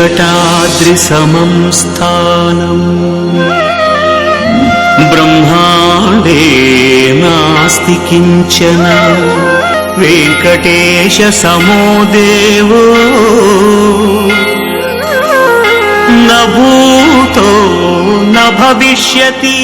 वेङ्कटाद्रिसमं स्थानम् ब्रह्माण्डे नास्ति किञ्चन वेङ्कटेशसमो देवो न भूतो न भविष्यति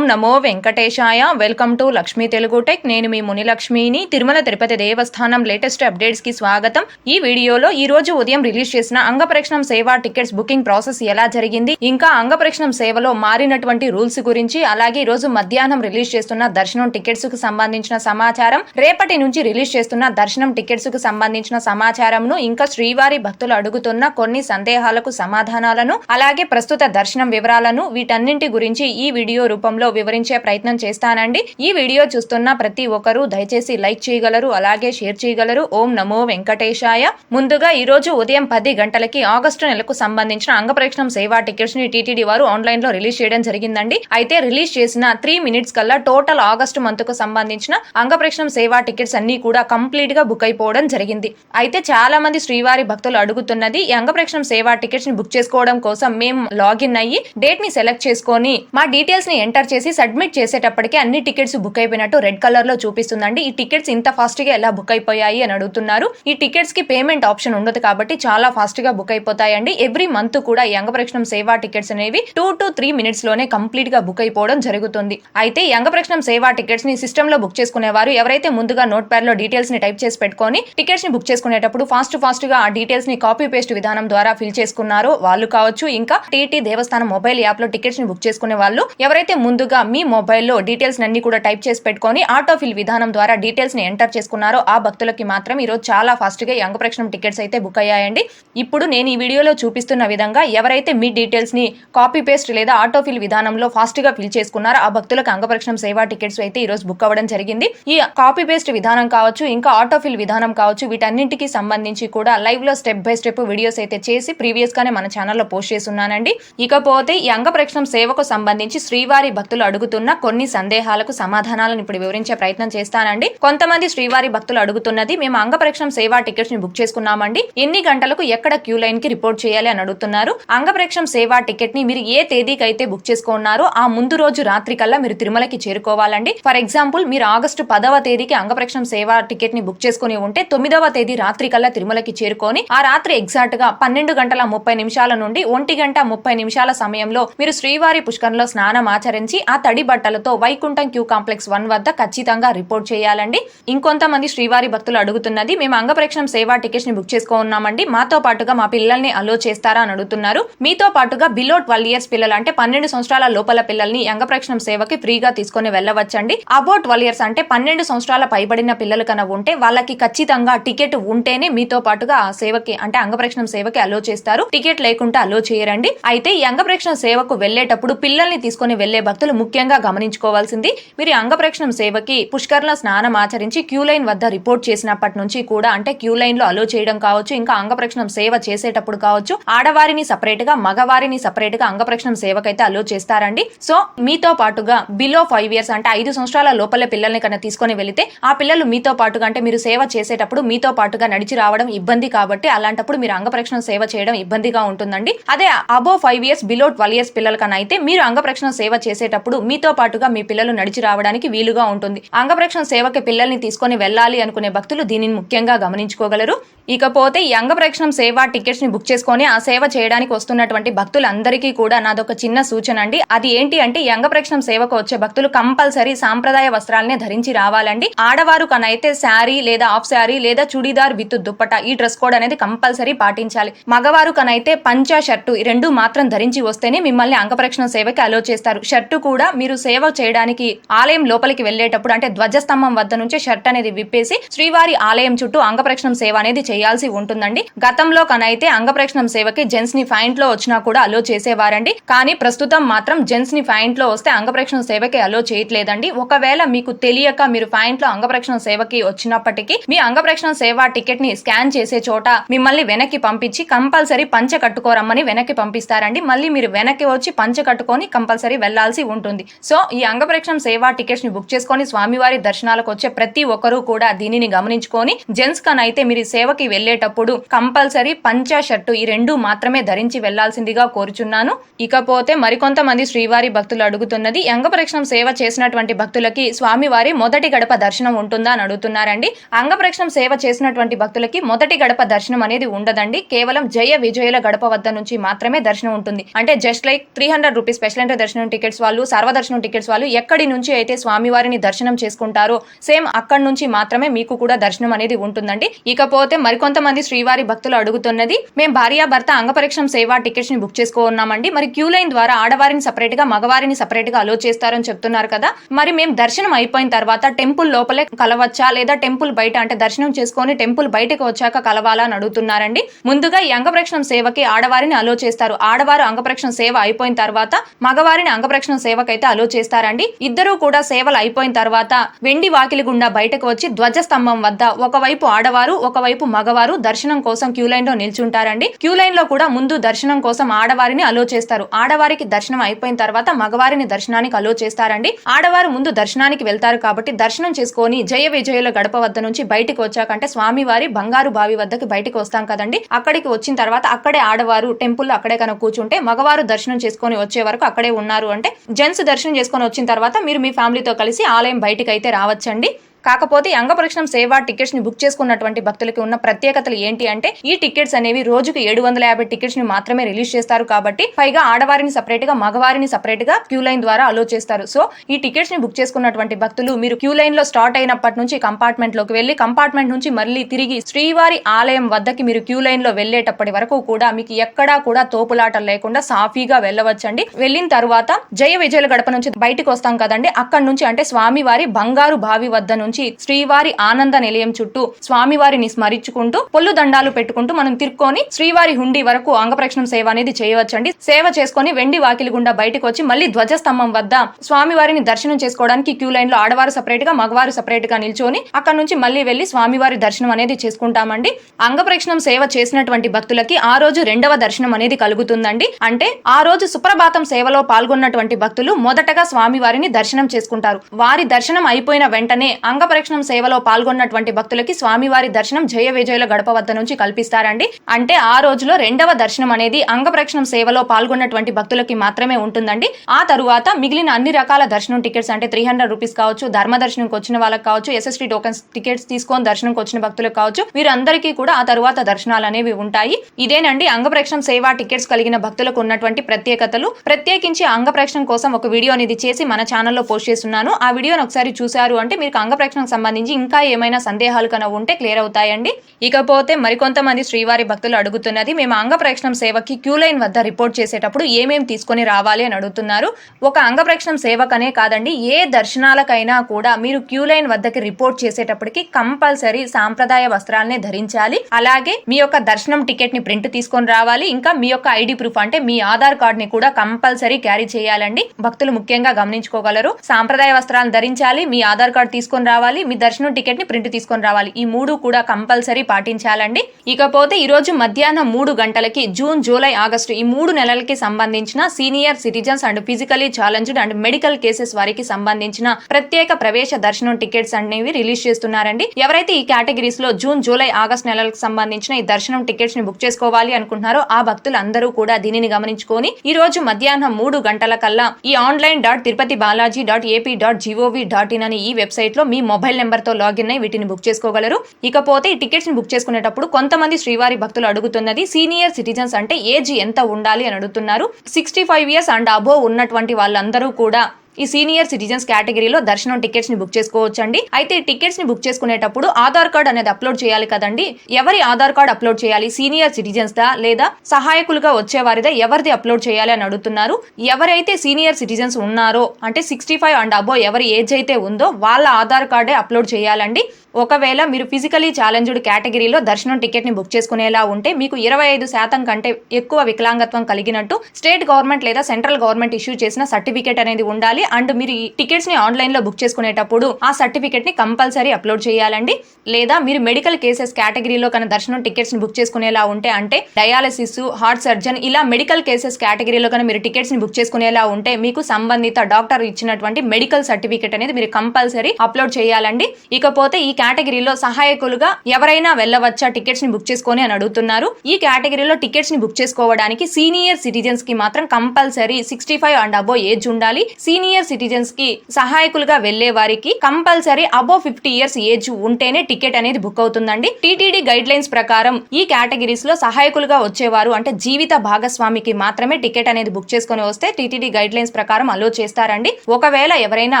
ఓం నమో వెంకటేశాయ. Welcome to Lakshmi Telugu tech. నేను మీ మునిలక్ష్మిని. తిరుమల తిరుపతి దేవస్థానం లేటెస్ట్ అప్డేట్స్కి స్వాగతం. ఈ వీడియోలో ఈ రోజు ఉదయం రిలీజ్ చేసిన అంగప్రక్షణం సేవ టికెట్స్ బుకింగ్ ప్రాసెస్ ఎలా జరిగింది ఇంకా అంగప్రక్షణం సేవలో మారినటువంటి రూల్స్ గురించి అలాగే ఈ రోజు మధ్యాహ్నం రిలీజ్ చేస్తున్న దర్శనం టికెట్స్కు సంబంధించిన సమాచారం రేపటి నుంచి రిలీజ్ చేస్తున్న దర్శనం టికెట్స్కు సంబంధించిన సమాచారంను ఇంకా శ్రీవారి భక్తులు అడుగుతున్న కొన్ని సందేహాలకు సమాధానాలను అలాగే ప్రస్తుత దర్శనం వివరాలను వీటన్నింటి గురించి ఈ వీడియో రూపంలో వివరించే ప్రయత్నం చేస్తానండి. ఈ వీడియో చూస్తున్న ప్రతి ఒక్కరూ దయచేసి లైక్ చేయగలరు అలాగే షేర్ చేయగలరు. ఓం నమో వెంకటేశాయ. ముందుగా ఈ రోజు ఉదయం పది గంటలకి ఆగస్టు నెలకు సంబంధించిన అంగప్రక్షణం సేవా టికెట్స్ని టీటీడీ వారు ఆన్లైన్లో రిలీజ్ చేయడం జరిగిందండి. అయితే రిలీజ్ చేసిన త్రీ మినిట్స్ కల్లా టోటల్ ఆగస్టు మంత్కు సంబంధించిన అంగప్రక్షణం సేవా టికెట్స్ అన్ని కూడా కంప్లీట్గా బుక్ అయిపోవడం జరిగింది. అయితే చాలా మంది శ్రీవారి భక్తులు అడుగుతున్నది ఈ అంగప్రక్షణం సేవా టికెట్స్ని బుక్ చేసుకోవడం కోసం మేము లాగిన్ అయ్యి డేట్ని సెలెక్ట్ చేసుకొని మా డీటెయిల్స్ని ఎంటర్ చేసి సబ్మిట్ చేసేటప్పటికి అన్ని టికెట్స్ బుక్ అయిపోయినట్టు రెడ్ కలర్లో చూపిస్తుందండి. ఈ టికెట్స్ ఇంత ఫాస్ట్గా ఎలా బుక్ అయిపోయాయి అని అడుగుతున్నారు. ఈ టికెట్స్కి పేమెంట్ ఆప్షన్ ఉండదు కాబట్టి చాలా ఫాస్ట్గా బుక్ అయిపోతాయండి. ఎవ్రీ మంత్ కూడా ఈ అంగప్రక్షణం సేవా టికెట్స్ అనేవి టూ టు త్రీ మినిట్స్లోనే కంప్లీట్గా బుక్ అయిపోవడం జరుగుతుంది. అయితే ఈ అంగప్రక్షణం సేవా టికెట్స్ని సిస్టమ్లో బుక్ చేసుకునేవారు ఎవరైతే ముందుగా నోట్ ప్యాడ్లో డీటెయిల్స్ని టైప్ చేసి పెట్టుకొని టికెట్స్ని బుక్ చేసుకునేటప్పుడు ఫాస్ట్ ఫాస్ట్గా ఆ డీటెయిల్స్ని కాపీ పేస్ట్ విధానం ద్వారా ఫిల్ చేసుకున్నారో వాళ్ళు కావచ్చు. ఇంకా టీటీ దేవస్థానం మొబైల్ యాప్లో టికెట్స్ని బుక్ చేసుకునే వాళ్ళు ఎవరైతే ముందుగా మీ మొబైల్లో డీటెయిల్స్ అన్ని కూడా టైప్ చేసి పెట్టుకొని ఆటోఫిల్ విధానం ద్వారా డీటెయిల్స్ని ఎంటర్ చేసుకున్నారో ఆ భక్తులకి మాత్రం ఈ రోజు చాలా ఫాస్ట్గా ఈ అంగప్రక్షణం టికెట్స్ అయితే బుక్ అయ్యాయండి. ఇప్పుడు నేను ఈ వీడియోలో చూపిస్తున్న విధంగా ఎవరైతే మీ డీటెయిల్స్ని కాపీ పేస్ట్ లేదా ఆటోఫిల్ విధానంలో ఫాస్ట్గా ఫిల్ చేసుకున్నారో ఆ భక్తులకు అంగప్రక్షణం సేవా టికెట్స్ అయితే ఈరోజు బుక్ అవ్వడం జరిగింది. ఈ కాపీ పేస్ట్ విధానం కావచ్చు ఇంకా ఆటోఫిల్ విధానం కావచ్చు వీటన్నింటికి సంబంధించి కూడా లైవ్లో స్టెప్ బై స్టెప్ వీడియోస్ అయితే చేసి ప్రీవియస్ గానే మన ఛానల్లో పోస్ట్ చేస్తున్నానండి. ఇకపోతే ఈ అంగప్రక్షణం సేవకు సంబంధించి శ్రీవారి భక్తులు అడుగుతున్న కొన్ని సందేహాలకు సమాధానాలను ఇప్పుడు వివరించే ప్రయత్నం చేస్తానండి. కొంతమంది శ్రీవారి భక్తులు అడుగుతున్నది మేము అంగప్రక్షణం సేవా టికెట్స్ని బుక్ చేసుకున్నామండి. ఎన్ని గంటలకు ఎక్కడ క్యూ లైన్కి రిపోర్ట్ చేయాలి? అని అడుగుతున్నారు. అంగప్రక్షం సేవా టికెట్ని మీరు ఏ తేదీకి అయితే బుక్ చేసుకున్నారో ఆ ముందు రోజు రాత్రి కల్లా మీరు తిరుమలకి చేరుకోవాలండి. ఫర్ ఎగ్జాంపుల్ మీరు ఆగస్టు పదవ తేదీకి అంగప్రక్షం సేవా టికెట్ని బుక్ చేసుకుని ఉంటే తొమ్మిదవ తేదీ రాత్రి కల్లా తిరుమలకి చేరుకొని ఆ రాత్రి ఎగ్జాక్ట్గా పన్నెండు గంటల ముప్పై నిమిషాల నుండి ఒంటి గంట ముప్పై నిమిషాల సమయంలో మీరు శ్రీవారి పుష్కరంలో స్నానం ఆచరించి ఆ తడి బట్టలతో వైకుంఠం క్యూ కాంప్లెక్స్ వన్ వద్ద ఖచ్చితంగా రిపోర్ట్ చేయాలండి. ఇంకొంతమంది శ్రీవారి భక్తులు అడుగుతున్నది మేము అంగప్రక్షణం సేవా టికెట్స్ని బుక్ చేసుకున్నామండి మాతో పాటుగా మా పిల్లల్ని అలో చేస్తారా అని అడుగుతున్నారు. మీతో పాటుగా బిలో ట్వెల్వ్ ఇయర్స్ పిల్లలు అంటే పన్నెండు సంవత్సరాల లోపల పిల్లల్ని అంగప్రక్షణం సేవకి ఫ్రీగా తీసుకొని వెళ్ళవచ్చండి. అబౌ ట్వెల్వ్ ఇయర్స్ అంటే పన్నెండు సంవత్సరాల పైబడిన పిల్లలు కన ఉంటే వాళ్ళకి ఖచ్చితంగా టికెట్ ఉంటేనే మీతో పాటుగా ఆ సేవకి అంటే అంగప్రక్షణం సేవకి అలో చేస్తారు. టికెట్ లేకుండా అలో చేయరండి. అయితే ఈ అంగప్రక్షణ సేవకు వెళ్ళేటప్పుడు పిల్లల్ని తీసుకొని వెళ్ళే భక్తులు ముఖ్యంగా గమనించుకోవాల్సింది మీరు అంగప్రక్షణం సేవకి పుష్కర్లో స్నానం ఆచరించి క్యూ లైన్ వద్ద రిపోర్ట్ చేసినప్పటి నుంచి కూడా అంటే క్యూ లైన్లో అలో చేయడం కావచ్చు ఇంకా అంగప్రక్షణం సేవ చేసేటప్పుడు కావచ్చు ఆడవారిని సపరేట్గా మగవారిని సపరేట్గా అంగప్రక్షణం సేవకైతే అలో చేస్తారండి. సో మీతో పాటుగా బిలో ఫైవ్ ఇయర్స్ అంటే ఐదు సంవత్సరాల లోపల పిల్లల్ని కన్నా తీసుకొని వెళితే ఆ పిల్లలు మీతో పాటుగా అంటే మీరు సేవ చేసేటప్పుడు మీతో పాటుగా నడిచి రావడం ఇబ్బంది కాబట్టి అలాంటప్పుడు మీరు అంగప్రక్షణ సేవ చేయడం ఇబ్బందిగా ఉంటుందండి. అదే above five years below twelve years పిల్లల కన్నా అయితే మీరు అంగప్రక్షణ సేవ చేసేటప్పుడు మీతో పాటుగా మీ పిల్లలు నడిచి రావడానికి వీలుగా ఉంటుంది. అంగప్రక్షణ సేవకి పిల్లల్ని తీసుకొని వెళ్ళాలి అనుకునే భక్తులు దీనిని ముఖ్యంగా గమనించుకోగలరు. ఇకపోతే ఈ అంగప్రక్షణం సేవ టికెట్స్ని బుక్ చేసుకొని ఆ సేవ చేయడానికి వస్తున్నటువంటి భక్తులందరికీ కూడా నాదొక చిన్న సూచన అండి. అది ఏంటి అంటే ఈ అంగప్రక్షణం సేవకు వచ్చే భక్తులు కంపల్సరీ సాంప్రదాయ వస్త్రాలనే ధరించి రావాలండి. ఆడవారు కనైతే శారీ లేదా హాఫ్ శారీ లేదా చుడీదార్ విత్ దుప్పట ఈ డ్రెస్ కోడ్ అనేది కంపల్సరీ పాటించాలి. మగవారు కనైతే పంచా షర్టు ఈ రెండు మాత్రం ధరించి వస్తేనే మిమ్మల్ని అంగప్రక్షణ సేవకి అలో చేస్తారు. షర్టు కూడా మీరు సేవ చేయడానికి ఆలయం లోపలికి వెళ్ళేటప్పుడు అంటే ధ్వజస్తంభం వద్ద నుంచి షర్ట్ అనేది విప్పేసి శ్రీవారి ఆలయం చుట్టూ అంగప్రక్షణం సేవ అనేది చేయాల్సి ఉంటుందండి. గతంలో కనైతే అంగప్రక్షణం సేవకి జెంట్స్ని ఫైంట్లో వచ్చినా కూడా అలో చేసేవారండి. కానీ ప్రస్తుతం మాత్రం జెంట్స్ని ఫైంట్లో వస్తే అంగప్రక్షణ సేవకి అలో చేయట్లేదండి. ఒకవేళ మీకు తెలియక మీరు ఫైంట్లో అంగప్రక్షణ సేవకి వచ్చినప్పటికీ మీ అంగప్రక్షణ సేవ టికెట్ని స్కాన్ చేసే చోట మిమ్మల్ని వెనక్కి పంపించి కంపల్సరీ పంచ కట్టుకోరమ్మని వెనక్కి పంపిస్తారండి. మళ్ళీ మీరు వెనక్కి వచ్చి పంచ కట్టుకొని కంపల్సరీ వెళ్ళాల్సి ఉంటుంది. ఉంటుంది. సో ఈ అంగప్రక్షం సేవా టికెట్స్ని బుక్ చేసుకొని స్వామివారి దర్శనాలకు వచ్చే ప్రతి ఒక్కరూ కూడా దీనిని గమనించుకొని జెంట్స్ కన్ అయితే మీరు సేవకి వెళ్ళేటప్పుడు కంపల్సరీ పంచా షర్టు ఈ రెండు మాత్రమే ధరించి వెళ్ళాల్సిందిగా కోరుచున్నాను. ఇకపోతే మరికొంతమంది శ్రీవారి భక్తులు అడుగుతున్నది ఈ అంగప్రక్షణం సేవ చేసినటువంటి భక్తులకి స్వామివారి మొదటి గడప దర్శనం ఉంటుందా అని అడుగుతున్నారండి. అంగప్రక్షణం సేవ చేసినటువంటి భక్తులకి మొదటి గడప దర్శనం అనేది ఉండదండి. కేవలం జయ విజయుల గడప వద్ద నుంచి మాత్రమే దర్శనం ఉంటుంది. అంటే just like three hundred rupees special entry దర్శనం టికెట్స్ వాళ్ళు సర్వదర్శనం టికెట్స్ వాళ్ళు ఎక్కడి నుంచి అయితే స్వామివారిని దర్శనం చేసుకుంటారో సేమ్ అక్కడి నుంచి మాత్రమే మీకు కూడా దర్శనం అనేది ఉంటుందండి. ఇకపోతే మరికొంతమంది శ్రీవారి భక్తులు అడుగుతున్నది మేము భార్యాభర్త అంగపరీక్షం సేవా టికెట్స్ని బుక్ చేసుకోన్నామండి. మరి క్యూ లైన్ ద్వారా ఆడవారిని సపరేట్గా మగవారిని సపరేట్గా అలో చేస్తారని చెప్తున్నారు కదా. మరి మేము దర్శనం అయిపోయిన తర్వాత టెంపుల్ లోపలే కలవచ్చా? లేదా టెంపుల్ బయట అంటే దర్శనం చేసుకొని టెంపుల్ బయటకు వచ్చాక కలవాలా అని అడుగుతున్నారండి. ముందుగా ఈ అంగప్రక్షణం సేవకి ఆడవారిని అలో చేస్తారు. ఆడవారు అంగప్రక్షణ సేవ అయిపోయిన తర్వాత మగవారిని అంగప్రక్షణ సేవకైతే అలో చేస్తారండి. ఇద్దరూ కూడా సేవలు అయిపోయిన తర్వాత వెండి వాకిలి గుండా బయటకు వచ్చి ధ్వజస్తంభం వద్ద ఒకవైపు ఆడవారు ఒకవైపు మగవారు దర్శనం కోసం క్యూ లైన్లో నిల్చుంటారండి. క్యూ లైన్లో కూడా ముందు దర్శనం కోసం ఆడవారిని అలో చేస్తారు. ఆడవారికి దర్శనం అయిపోయిన తర్వాత మగవారిని దర్శనానికి అలో చేస్తారండి. ఆడవారు ముందు దర్శనానికి వెళ్తారు కాబట్టి దర్శనం చేసుకొని జయ విజయుల గడప వద్ద నుంచి బయటకు వచ్చాకంటే స్వామివారి బంగారు బావి వద్దకి బయటకు వస్తాం కదండి. అక్కడికి వచ్చిన తర్వాత అక్కడే ఆడవారు టెంపుల్ అక్కడే కనుక కూర్చుంటే మగవారు దర్శనం చేసుకొని వచ్చే వరకు అక్కడే ఉన్నారు అంటే జెంట్స్ దర్శనం చేసుకొని వచ్చిన తర్వాత మీరు మీ ఫ్యామిలీతో కలిసి ఆలయం బయటకు అయితే రావచ్చండి. కాకపోతే అంగపరీక్షణం సేవా టికెట్స్ని బుక్ చేసుకున్నటువంటి భక్తులకి ఉన్న ప్రత్యేకతలు ఏంటి అంటే ఈ టికెట్స్ అనేవి రోజుకు ఏడు వందల యాభై టికెట్స్ని మాత్రమే రిలీజ్ చేస్తారు కాబట్టి పైగా ఆడవారిని సపరేట్గా మగవారిని సపరేట్గా క్యూ లైన్ ద్వారా అలో చేస్తారు. సో ఈ టికెట్స్ని బుక్ చేసుకున్నటువంటి భక్తులు మీరు క్యూ లైన్లో స్టార్ట్ అయినప్పటి నుంచి కంపార్ట్మెంట్లోకి వెళ్ళి కంపార్ట్మెంట్ నుంచి మళ్ళీ తిరిగి శ్రీవారి ఆలయం వద్దకి మీరు క్యూ లైన్లో వెళ్ళేటప్పటి వరకు కూడా మీకు ఎక్కడా కూడా తోపులాటలు లేకుండా సాఫీగా వెళ్ళవచ్చండి. వెళ్ళిన తర్వాత జయ విజయల గడప నుంచి బయటకు వస్తాం కదండి. అక్కడ నుంచి అంటే స్వామివారి బంగారు బావి వద్ద నుంచి శ్రీవారి ఆనంద నిలయం చుట్టూ స్వామివారిని స్మరించుకుంటూ పొల్లు దండాలు పెట్టుకుంటూ మనం తిరుక్కొని శ్రీవారి హుండీ వరకు అంగప్రక్షణం సేవ అనేది చేయవచ్చండి. సేవ చేసుకొని వెండి వాకిలి గుండా బయటకు వచ్చి మళ్ళీ ధ్వజస్తంభం వద్ద స్వామివారిని దర్శనం చేసుకోవడానికి క్యూ లైన్లో ఆడవారు సపరేట్గా మగవారు సపరేట్గా నిల్చొని అక్కడ నుంచి మళ్ళీ వెళ్ళి స్వామివారి దర్శనం అనేది చేసుకుంటామండి. అంగప్రక్షణం సేవ చేసినటువంటి భక్తులకి ఆ రోజు రెండవ దర్శనం అనేది కలుగుతుందండి. అంటే ఆ రోజు సుప్రభాతం సేవలో పాల్గొన్నటువంటి భక్తులు మొదటగా స్వామివారిని దర్శనం చేసుకుంటారు. వారి దర్శనం అయిపోయిన వెంటనే అంగప్రక్షణం సేవలో పాల్గొన్నటువంటి భక్తులకి స్వామివారి దర్శనం జయ విజయుల గడప వద్ద నుంచి కల్పిస్తారండి. అంటే ఆ రోజులో రెండవ దర్శనం అనేది అంగప్రక్షణం సేవలో పాల్గొన్నటువంటి భక్తులకి మాత్రమే ఉంటుందండి. ఆ తరువాత మిగిలిన అన్ని రకాల దర్శనం టికెట్స్ అంటే త్రీ హండ్రెడ్ రూపీస్ కావచ్చు ధర్మ దర్శనంకి వచ్చిన వాళ్ళకి కావచ్చు ఎస్ఎస్టీ టోకన్స్ టికెట్స్ తీసుకొని దర్శనంకి వచ్చిన భక్తులకు కావచ్చు వీరందరికీ కూడా ఆ తరువాత దర్శనాలు అనేవి ఉంటాయి. ఇదేనండి అంగప్రక్షణం సేవా టికెట్స్ కలిగిన భక్తులకు ఉన్నటువంటి ప్రత్యేకతలు. ప్రత్యేకించి అంగప్రక్షణం కోసం ఒక వీడియో అనేది చేసి మన ఛానల్లో పోస్ట్ చేస్తున్నాను. ఆ వీడియోని ఒకసారి చూశారు అంటే మీకు అంగప్రక్షణకు సంబంధించి ఇంకా ఏమైనా సందేహాలు కన ఉంటే క్లియర్ అవుతాయండి. ఇకపోతే మరికొంతమంది శ్రీవారి భక్తులు అడుగుతున్నది మేము అంగప్రక్షణం సేవకి క్యూ లైన్ వద్ద రిపోర్ట్ చేసేటప్పుడు ఏమేమి తీసుకొని రావాలి అని అడుగుతున్నారు. ఒక అంగప్రక్షణం సేవకనే కాదండి ఏ దర్శనాలకైనా కూడా మీరు క్యూ లైన్ వద్దకి రిపోర్ట్ చేసేటప్పటికి కంపల్సరీ సాంప్రదాయ వస్త్రాలనే ధరించాలి. అలాగే మీ యొక్క దర్శనం టికెట్ని ప్రింట్ తీసుకొని రావాలి. ఇంకా మీ యొక్క ఐడి ప్రూఫ్ అంటే మీ ఆధార్ కార్డ్ని కూడా కంపల్సరీ క్యారీ చేయాలండి. భక్తులు ముఖ్యంగా గమనించుకోగలరు. సాంప్రదాయ వస్త్రాలను ధరించాలి మీ ఆధార్ కార్డ్ తీసుకొని రావాలి. మీ దర్శనం టికెట్ని ప్రింట్ తీసుకొని రావాలి. ఈ మూడు కూడా కంపల్సరీ పాటించాలండి. ఇకపోతే ఈ రోజు మధ్యాహ్నం మూడు గంటలకి జూన్ జూలై ఆగస్టు ఈ మూడు నెలలకి సంబంధించిన senior citizens and physically challenged and medical cases వారికి సంబంధించిన ప్రత్యేక ప్రవేశ దర్శనం టికెట్స్ అనేవి రిలీజ్ చేస్తున్నారండి. ఎవరైతే ఈ కేటగిరీస్లో జూన్ జూలై ఆగస్ట్ నెలలకు సంబంధించిన ఈ దర్శనం టికెట్స్ని బుక్ చేసుకోవాలి అనుకుంటున్నారో ఆ భక్తులందరూ కూడా దీనిని గమనించుకొని ఈ రోజు మధ్యాహ్నం మూడు గంటల కల్లా ఈ online dot Tirupati Balaji dot A P dot G O V dot in అని ఈ వెబ్సైట్లో మీ మొబైల్ నెంబర్తో లాగిన్ అయి వీటిని బుక్ చేసుకోగలరు. ఇకపోతే ఈ టికెట్స్ని బుక్ చేసుకునేటప్పుడు కొంతమంది శ్రీవారి భక్తులు అడుగుతున్నది సీనియర్ సిటిజన్స్ అంటే ఏజ్ ఎంత ఉండాలి? అని అడుగుతున్నారు. Sixty five years and above ఉన్నటువంటి వాళ్ళందరూ కూడా ఈ సీనియర్ సిటిజన్స్ కేటగిరీలో దర్శనం టికెట్స్ని బుక్ చేసుకోవచ్చండి. అయితే టికెట్స్ని బుక్ చేసుకునేటప్పుడు ఆధార్ కార్డ్ అనేది అప్లోడ్ చేయాలి కదండి. ఎవరి ఆధార్ కార్డ్ అప్లోడ్ చేయాలి? సీనియర్ సిటిజన్స్ దా లేదా సహాయకులుగా వచ్చేవారిదా? ఎవరిది అప్లోడ్ చేయాలి అని అడుగుతున్నారు. ఎవరైతే సీనియర్ సిటిజన్స్ ఉన్నారో అంటే సిక్స్టీ ఫైవ్ అండ్ అబో ఎవరి ఏజ్ అయితే ఉందో వాళ్ళ ఆధార్ కార్డే అప్లోడ్ చేయాలండి. ఒకవేళ మీరు ఫిజికలీ ఛాలెంజ్డ్ కేటగిరీలో దర్శనం టికెట్ని బుక్ చేసుకునేలా ఉంటే మీకు ఇరవై ఐదు శాతం కంటే ఎక్కువ వికలాంగత్వం కలిగినట్టు స్టేట్ గవర్నమెంట్ లేదా సెంట్రల్ గవర్నమెంట్ ఇష్యూ చేసిన సర్టిఫికేట్ అనేది ఉండాలి. అండ్ మీరు ఈ టికెట్స్ని ఆన్లైన్లో బుక్ చేసుకునేటప్పుడు ఆ సర్టిఫికేట్ని కంపల్సరీ అప్లోడ్ చేయాలండి. లేదా మీరు మెడికల్ కేసెస్ కేటగిరీలో కన్నా దర్శనం టికెట్స్ని బుక్ చేసుకునేలా ఉంటే అంటే డయాలసిస్ హార్ట్ సర్జన్ ఇలా మెడికల్ కేసెస్ కేటగిరీలో కన్నా మీరు టికెట్స్ని బుక్ చేసుకునేలా ఉంటే మీకు సంబంధిత డాక్టర్ ఇచ్చినటువంటి మెడికల్ సర్టిఫికేట్ అనేది మీరు కంపల్సరీ అప్లోడ్ చేయాలండి. ఇకపోతే ఈ కేటగిరీలో సహాయకులుగా ఎవరైనా వెళ్ళవచ్చా టికెట్స్ని బుక్ చేసుకొని అని అడుగుతున్నారు. ఈ కేటగిరీలో టికెట్స్ని బుక్ చేసుకోవడానికి సీనియర్ సిటిజన్స్కి మాత్రం compulsory sixty five and above age ఉండాలి. సీనియర్ సిటిజన్స్కి సహాయకులుగా వెళ్ళే వారికి compulsory above fifty years age ఉంటేనే టికెట్ అనేది బుక్ అవుతుందండి. టీటీడీ గైడ్ లైన్స్ ప్రకారం ఈ కేటగిరీస్లో సహాయకులుగా వచ్చేవారు అంటే జీవిత భాగస్వామికి మాత్రమే టికెట్ అనేది బుక్ చేసుకుని వస్తే టీటీడీ గైడ్ లైన్స్ ప్రకారం అలో చేస్తారండి. ఒకవేళ ఎవరైనా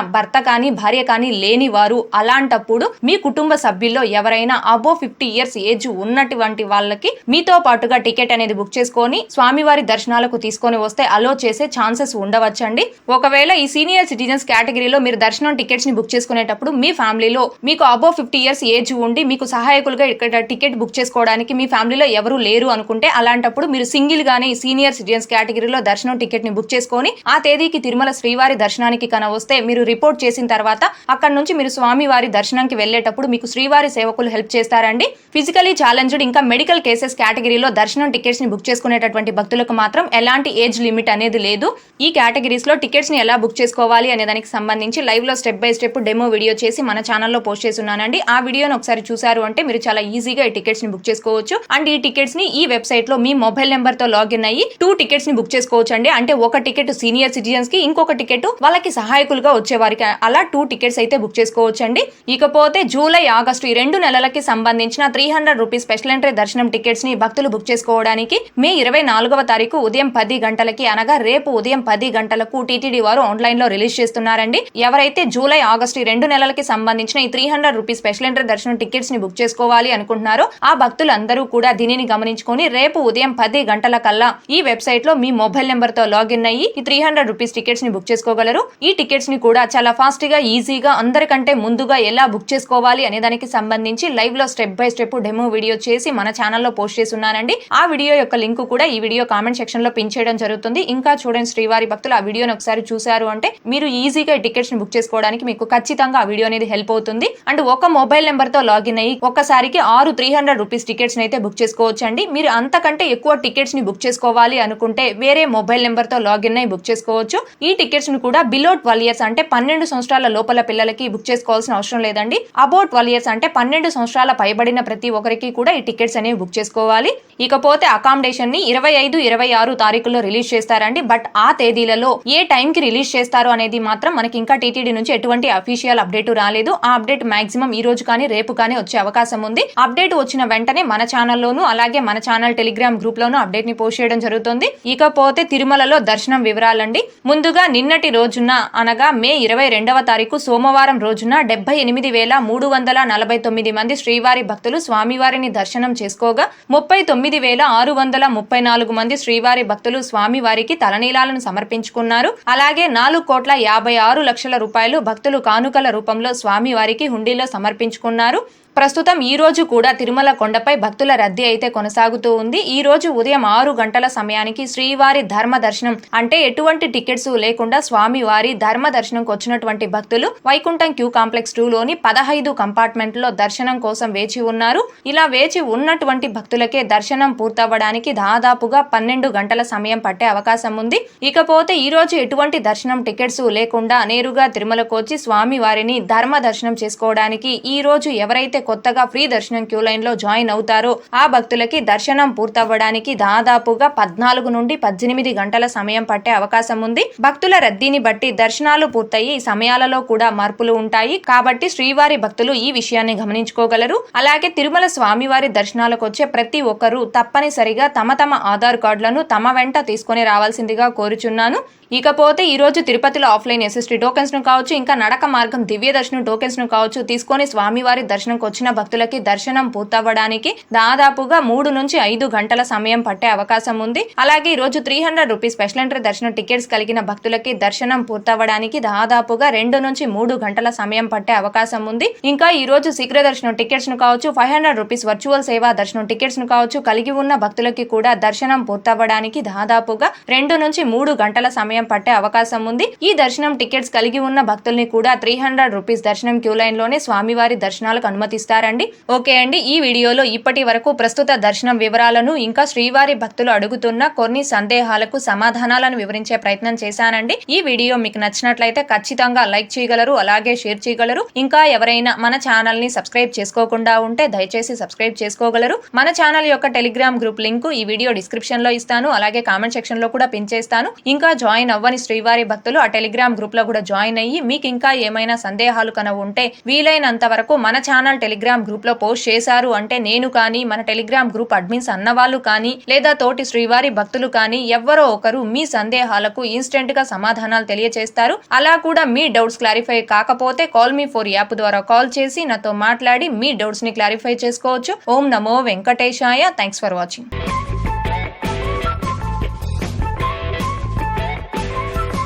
భర్త కానీ భార్య కానీ లేని వారు అలాంటప్పుడు మీ కుటుంబ సభ్యుల్లో ఎవరైనా అబో ఫిఫ్టీ ఇయర్స్ ఏజ్ ఉన్నటువంటి వాళ్ళకి మీతో పాటుగా టికెట్ అనేది బుక్ చేసుకొని స్వామివారి దర్శనాలకు తీసుకొని వస్తే అలో చేసే ఛాన్సెస్ ఉండవచ్చండి. ఒకవేళ ఈ సీనియర్ సిటిజన్స్ కేటగిరీలో మీరు దర్శనం టికెట్స్ని బుక్ చేసుకునేటప్పుడు మీ ఫ్యామిలీలో మీకు అబో ఫిఫ్టీ ఇయర్స్ ఏజ్ ఉండి మీకు సహాయకులుగా ఇక్కడ టికెట్ బుక్ చేసుకోవడానికి మీ ఫ్యామిలీలో ఎవరు లేరు అనుకుంటే అలాంటప్పుడు మీరు సింగిల్ గానే సీనియర్ సిటిజన్స్ కేటగిరీలో దర్శనం టికెట్ని బుక్ చేసుకొని ఆ తేదీకి తిరుమల శ్రీవారి దర్శనానికి కన వస్తే మీరు రిపోర్ట్ చేసిన తర్వాత అక్కడ నుంచి మీరు స్వామివారి దర్శనానికి వెళ్ళేటప్పుడు మీకు శ్రీవారి సేవకులు హెల్ప్ చేస్తారండి. ఫిజికలీ ఛాలెంజ్డ్ ఇంకా మెడికల్ కేసెస్ కేటగిరీలో దర్శనం టికెట్స్ని బుక్ చేసుకునేటటువంటి భక్తులకు మాత్రం ఎలాంటి ఏజ్ లిమిట్ అనేది లేదు. ఈ కేటగిరీస్లో టికెట్స్ని ఎలా బుక్ చేసుకోవాలి అనే దానికి సంబంధించి లైవ్లో step by step demo video చేసి మన ఛానల్లో పోస్ట్ చేస్తున్నానండి. ఆ వీడియోని ఒకసారి చూసారు అంటే మీరు చాలా ఈజీగా ఈ టికెట్స్ని బుక్ చేసుకోవచ్చు. అండ్ ఈ టికెట్స్ని ఈ వెబ్సైట్లో మీ మొబైల్ నెంబర్తో లాగిన్ అయ్యి టూ టికెట్స్ని బుక్ చేసుకోవచ్చు అండి అంటే ఒక టికెట్ సీనియర్ సిటిజన్స్కి ఇంకొక టికెట్ వాళ్ళకి సహాయకులుగా వచ్చేవారికి అలా టూ టికెట్స్ అయితే బుక్ చేసుకోవచ్చు అండి ఇకపోతే జూన్ జూలై ఆగస్టు ఈ రెండు నెలలకి సంబంధించిన three hundred rupees special entry దర్శనం టికెట్స్ని భక్తులు బుక్ చేసుకోవడానికి మే ఇరవై నాలుగవ తారీఖు ఉదయం పది గంటలకి అనగా రేపు ఉదయం పది గంటలకు టీటీడీ వారు ఆన్లైన్లో రిలీజ్ చేస్తున్నారండి. ఎవరైతే జూలై ఆగస్టు ఈ రెండు నెలలకి సంబంధించిన ఈ three hundred rupees special entry దర్శనం టికెట్స్ని బుక్ చేసుకోవాలి అనుకుంటున్నారో ఆ భక్తులందరూ కూడా దీనిని గమనించుకొని రేపు ఉదయం పది గంటల కల్లా ఈ వెబ్సైట్లో మీ మొబైల్ నెంబర్తో లాగిన్ అయ్యి ఈ త్రీ హండ్రెడ్ రూపీస్ టికెట్స్ని బుక్ చేసుకోగలరు. ఈ టికెట్స్ని కూడా చాలా ఫాస్ట్గా ఈజీగా అందరికంటే ముందుగా ఎలా బుక్ చేసుకోవాలి అనే దానికి సంబంధించి లైవ్లో step by step demo video చేసి మన ఛానల్లో పోస్ట్ చేసి ఉన్నానండి ఆ వీడియో యొక్క లింక్ కూడా ఈ వీడియో కామెంట్ సెక్షన్లో పిన్ చేయడం జరుగుతుంది. ఇంకా చూడండి శ్రీవారి భక్తులు ఆ వీడియోని ఒకసారి చూసారు అంటే మీరు ఈజీగా టికెట్స్ని బుక్ చేసుకోవడానికి మీకు ఖచ్చితంగా ఆ వీడియో అనేది హెల్ప్ అవుతుంది. అండ్ ఒక మొబైల్ నెంబర్తో లాగిన్ అయ్యి ఒక్కసారికి ఆరు త్రీ హండ్రెడ్ రూపీస్ టికెట్స్ అయితే బుక్ చేసుకోవచ్చు అండి మీరు అంతకంటే ఎక్కువ టికెట్స్ని బుక్ చేసుకోవాలి అనుకుంటే వేరే మొబైల్ నెంబర్తో లాగిన్ అయ్యి బుక్ చేసుకోవచ్చు. ఈ టికెట్స్ని కూడా బిలో ట్వెల్వ్ ఇయర్స్ అంటే పన్నెండు సంవత్సరాల లోపల పిల్లలకి బుక్ చేసుకోవాల్సిన అవసరం లేదండి. అబౌట్ ట్వెల్వ్ ఇయర్స్ అంటే పన్నెండు సంవత్సరాల పైబడిన ప్రతి ఒక్కరికి కూడా ఈ టికెట్స్ అనేవి బుక్ చేసుకోవాలి. ఇకపోతే అకామిడేషన్ని ఇరవై ఐదు ఇరవై ఆరు తారీఖుల్లో రిలీజ్ చేస్తారండి. బట్ ఆ తేదీలలో ఏ టైం కి రిలీజ్ చేస్తారు అనేది మాత్రం మనకి ఇంకా టీటీడీ నుంచి ఎటువంటి అఫీషియల్ అప్డేట్ రాలేదు. ఆ అప్డేట్ మాక్సిమం ఈ రోజు కానీ రేపు కానీ వచ్చే అవకాశం ఉంది. అప్డేట్ వచ్చిన వెంటనే మన ఛానల్లోను అలాగే మన ఛానల్ టెలిగ్రామ్ గ్రూప్ లోను అప్డేట్ని పోస్ట్ చేయడం జరుగుతుంది. ఇకపోతే తిరుమలలో దర్శనం వివరాలండి. ముందుగా నిన్నటి రోజున అనగా మే ఇరవై రెండవ తారీఖు సోమవారం రోజున డెబ్బై ఎనిమిది వేల మూడు వందల వందల నలభై తొమ్మిది మంది శ్రీవారి భక్తులు స్వామివారిని దర్శనం చేసుకోగా ముప్పై తొమ్మిది వేల ఆరు వందల ముప్పై నాలుగు మంది శ్రీవారి భక్తులు స్వామివారికి తలనీలాలను సమర్పించుకున్నారు. అలాగే నాలుగు కోట్ల యాభై ఆరు లక్షల రూపాయలు భక్తులు కానుకల రూపంలో స్వామివారికి హుండీలో సమర్పించుకున్నారు. ప్రస్తుతం ఈ రోజు కూడా తిరుమల కొండపై భక్తుల రద్దీ అయితే కొనసాగుతూ ఉంది. ఈ రోజు ఉదయం ఆరు గంటల సమయానికి శ్రీవారి ధర్మ దర్శనం అంటే ఎటువంటి టికెట్స్ లేకుండా స్వామివారి ధర్మ దర్శనంకు వచ్చినటువంటి భక్తులు వైకుంఠం క్యూ కాంప్లెక్స్ టూ లోని పదహైదు కంపార్ట్మెంట్లో దర్శనం కోసం వేచి ఉన్నారు. ఇలా వేచి ఉన్నటువంటి భక్తులకే దర్శనం పూర్తవ్వడానికి దాదాపుగా పన్నెండు గంటల సమయం పట్టే అవకాశం ఉంది. ఇకపోతే ఈ రోజు ఎటువంటి దర్శనం టికెట్స్ లేకుండా నేరుగా తిరుమలకు వచ్చి స్వామి వారిని ధర్మ దర్శనం చేసుకోవడానికి ఈ రోజు ఎవరైతే కొత్తగా ఫ్రీ దర్శనం క్యూ లైన్లో జాయిన్ అవుతారో. ఆ భక్తులకి దర్శనం పూర్తవ్వడానికి దాదాపుగా పద్నాలుగు నుండి పద్దెనిమిది గంటల సమయం పట్టే అవకాశం ఉంది. భక్తుల రద్దీని బట్టి దర్శనాలు పూర్తయి సమయాలలో కూడా మార్పులు ఉంటాయి. కాబట్టి శ్రీవారి భక్తులు ఈ విషయాన్ని గమనించుకోగలరు. అలాగే తిరుమల స్వామివారి దర్శనాలకు వచ్చే ప్రతి ఒక్కరూ తప్పనిసరిగా తమ తమ ఆధార్ కార్డులను తమ వెంట తీసుకొని రావాల్సిందిగా కోరుచున్నాను. ఇకపోతే ఈ రోజు తిరుపతిలో ఆఫ్లైన్ ఎస్ఎస్టీ టోకెన్స్ను కావచ్చు ఇంకా నడక మార్గం దివ్య దర్శనం టోకెన్స్ను కావచ్చు తీసుకొని స్వామివారి దర్శనంకి వచ్చిన భక్తులకి దర్శనం పూర్తవ్వడానికి దాదాపుగా మూడు నుంచి ఐదు గంటల సమయం పట్టే అవకాశం ఉంది. అలాగే ఈ రోజు three hundred rupees special entry దర్శనం టికెట్స్ కలిగిన భక్తులకి దర్శనం పూర్తవ్వడానికి దాదాపుగా రెండు నుంచి మూడు గంటల సమయం పట్టే అవకాశం ఉంది. ఇంకా ఈ రోజు శీఘ్ర దర్శనం టికెట్స్ను కావచ్చు ఫైవ్ హండ్రెడ్ రూపీస్ వర్చువల్ సేవా దర్శనం టికెట్స్ను కావచ్చు కలిగి ఉన్న భక్తులకి కూడా దర్శనం పూర్తవ్వడానికి దాదాపుగా రెండు నుంచి మూడు గంటల సమయం సమయం పట్టే అవకాశం ఉంది. ఈ దర్శనం టికెట్స్ కలిగి ఉన్న భక్తుల్ని కూడా త్రీ హండ్రెడ్ రూపీస్ దర్శనం క్యూ లైన్లోనే స్వామివారి దర్శనాలకు అనుమతిస్తారండి. ఓకే అండి ఈ వీడియోలో ఇప్పటి వరకు ప్రస్తుత దర్శనం వివరాలను ఇంకా శ్రీవారి భక్తులు అడుగుతున్న కొన్ని సందేహాలకు సమాధానాలను వివరించే ప్రయత్నం చేశానండి. ఈ వీడియో మీకు నచ్చినట్లయితే ఖచ్చితంగా లైక్ చేయగలరు అలాగే షేర్ చేయగలరు. ఇంకా ఎవరైనా మన ఛానల్ని సబ్స్క్రైబ్ చేసుకోకుండా ఉంటే దయచేసి సబ్స్క్రైబ్ చేసుకోగలరు. మన ఛానల్ యొక్క టెలిగ్రామ్ గ్రూప్ లింక్ ఈ వీడియో డిస్క్రిప్షన్లో ఇస్తాను అలాగే కామెంట్ సెక్షన్లో కూడా పిన్ చేస్తాను. ఇంకా జాయిన్ అవ్వని శ్రీవారి భక్తులు ఆ టెలిగ్రామ్ గ్రూప్లో కూడా జాయిన్ అయ్యి మీకు ఇంకా ఏమైనా సందేహాలు కన ఉంటే వీలైనంత వరకు మన ఛానల్ టెలిగ్రామ్ గ్రూప్లో పోస్ట్ చేశారు అంటే నేను కానీ మన టెలిగ్రామ్ గ్రూప్ అడ్మిన్స్ అన్నవాళ్ళు కానీ లేదా తోటి శ్రీవారి భక్తులు కానీ ఎవరో ఒకరు మీ సందేహాలకు ఇన్స్టెంట్గా సమాధానాలు తెలియజేస్తారు అలా కూడా మీ డౌట్స్ క్లారిఫై కాకపోతే కాల్ మీ ఫోర్ యాప్ ద్వారా కాల్ చేసి నాతో మాట్లాడి మీ డౌట్స్ని క్లారిఫై చేసుకోవచ్చు. ఓం నమో వెంకటేశాయ. Thanks for watching.